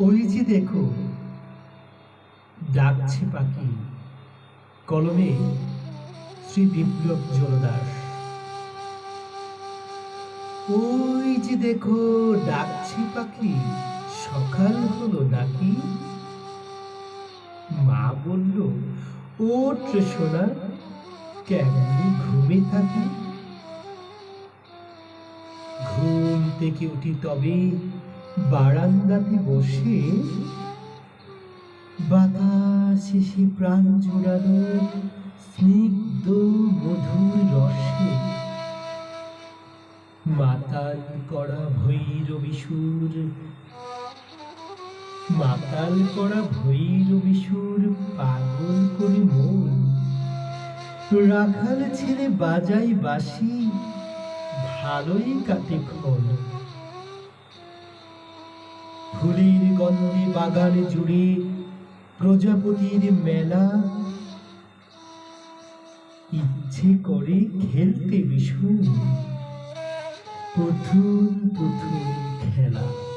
ওই যে দেখো। ডাকছে পাখি। কলমে শ্রী বিপ্লব জলদাস। ওই যে দেখো, ডাকছে পাখি। সকাল হলো নাকি? মা বলল ও সোনা, কেমনি ঘুমে থাকি? ঘুম থেকে উঠি তবে বারান্দাতে বসে বাতাস এসে প্রাণ জোড়ালো স্নিগ্ধ মধুর রসে। মাতাল করা ভৈরবী সুর মাতাল করা ভৈরবী সুর পাগল করে মন। রাখাল ছেলে বাজাই বাসি ভালোই কাটে ক্ষণ ফুলের গন্ধে বাগান জুড়ে প্রজাপতির মেলা। ইচ্ছে করে খেলতে ভীষণ প্রথম পুতুল